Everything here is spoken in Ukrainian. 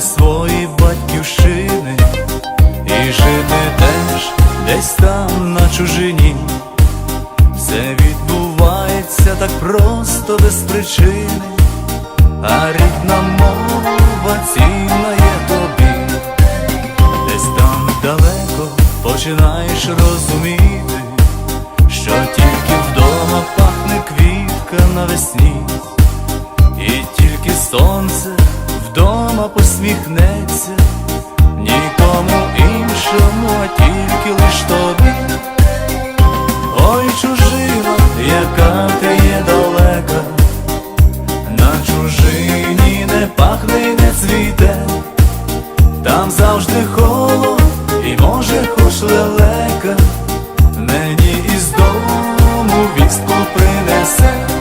без своєї батьківщини, і жити теж десь там на чужині. Все відбувається так просто без причини, а рідна мова цінна є тобі, десь там далеко починаєш розуміти, що тільки вдома пахне квітка навесні, і тільки сонце вдома посміхнеться, нікому іншому, а тільки лиш тобі. Ой, чужина, яка ти є далека, на чужині не пахне й не цвіте, там завжди холод і може хоч лелека, мені із дому вістку принесе.